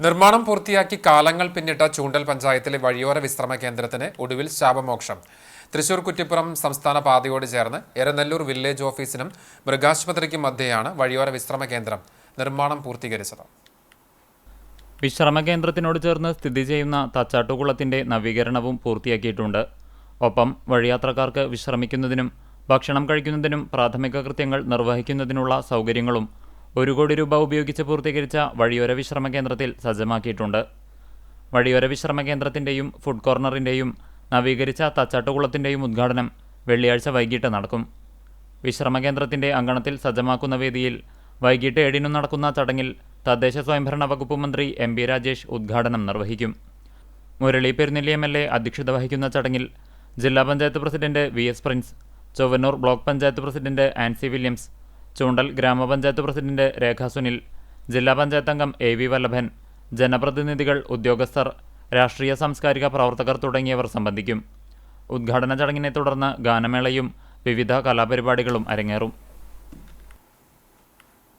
നിർമ്മാണം പൂർത്തിയാക്കി കാലങ്ങൾ പിന്നിട്ട ചൂണ്ടൽ പഞ്ചായത്തിലെ വഴിയോര വിശ്രമ കേന്ദ്രത്തിന് ഒടുവിൽ ശാപമോക്ഷം. തൃശൂർ കുറ്റിപ്പുറം സംസ്ഥാന പാതയോട് ചേർന്ന് എരനെല്ലൂർ വില്ലേജ് ഓഫീസിനും മൃഗാശുപത്രിക്കും മധ്യയാണ് വഴിയോര വിശ്രമ കേന്ദ്രം നിർമ്മാണം പൂർത്തീകരിച്ചത്. വിശ്രമ കേന്ദ്രത്തിനോട് ചേർന്ന് സ്ഥിതി ചെയ്യുന്ന തച്ചാട്ടുകുളത്തിന്റെ നവീകരണവും പൂർത്തിയാക്കിയിട്ടുണ്ട്. ഒപ്പം വഴിയാത്രക്കാർക്ക് വിശ്രമിക്കുന്നതിനും ഭക്ഷണം കഴിക്കുന്നതിനും പ്രാഥമിക കൃത്യങ്ങൾ നിർവഹിക്കുന്നതിനുള്ള സൗകര്യങ്ങളും ഒരു കോടി രൂപ ഉപയോഗിച്ച് പൂർത്തീകരിച്ച വഴിയോര വിശ്രമ കേന്ദ്രത്തിൽ സജ്ജമാക്കിയിട്ടുണ്ട്. വഴിയോര വിശ്രമ കേന്ദ്രത്തിന്റെയും ഫുഡ് കോർണറിന്റെയും നവീകരിച്ച തച്ചാട്ടുകുളത്തിന്റെയും ഉദ്ഘാടനം വെള്ളിയാഴ്ച വൈകിട്ട് നടക്കും. വിശ്രമ കേന്ദ്രത്തിന്റെ അങ്കണത്തിൽ സജ്ജമാക്കുന്ന വേദിയിൽ വൈകിട്ട് ഏഴിനും നടക്കുന്ന ചടങ്ങിൽ തദ്ദേശ സ്വയംഭരണ വകുപ്പ് മന്ത്രി എം പി രാജേഷ് ഉദ്ഘാടനം നിർവഹിക്കും. Murali Perunnelli M L A അധ്യക്ഷത വഹിക്കുന്ന ചടങ്ങിൽ ജില്ലാ panchayat president V S Prince Chowwannur block panchayat president Ancy Williams Choondal ഗ്രാമപഞ്ചായത്ത് പ്രസിഡന്റ് രേഖ സുനിൽ ജില്ലാ പഞ്ചായത്ത് അംഗം എ വി വല്ലഭൻ ജനപ്രതിനിധികൾ ഉദ്യോഗസ്ഥർ രാഷ്ട്രീയ സാംസ്കാരിക പ്രവർത്തകർ തുടങ്ങിയവർ സംബന്ധിക്കും. ഉദ്ഘാടന ചടങ്ങിനെ തുടർന്ന് ഗാനമേളയും വിവിധ കലാപരിപാടികളും അരങ്ങേറും.